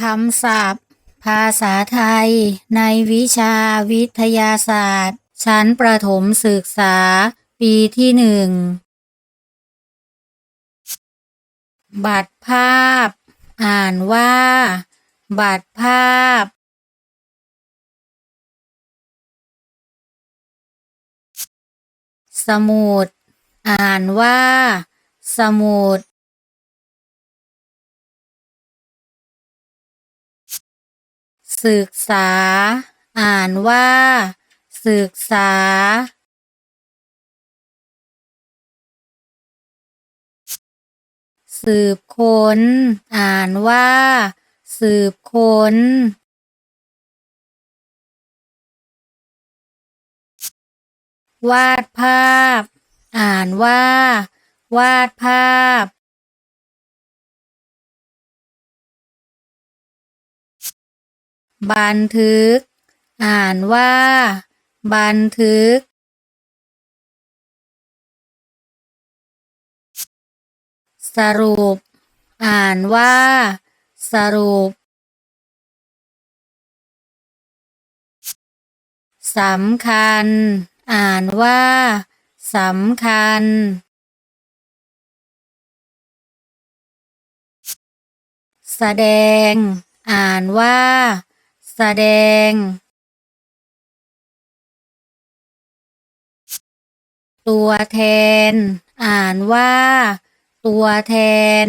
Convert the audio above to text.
คำศัพท์ ภาษาไทย ในวิชาวิทยาศาสตร์ ชั้นประถมศึกษา ปีที่หนึ่ง บัตรภาพ อ่านว่า บัตรภาพ สมุด อ่านว่า สมุด ศึกษา อ่านว่า ศึกษา สืบค้น อ่านว่า สืบค้น วาดภาพ อ่านว่า วาดภาพ บันทึก อ่านว่า บันทึก สรุป อ่านว่า สรุปสำคัญ อ่านว่าสำคัญ แสดง อ่านว่า แสดง ตัวแทน อ่านว่า ตัวแทน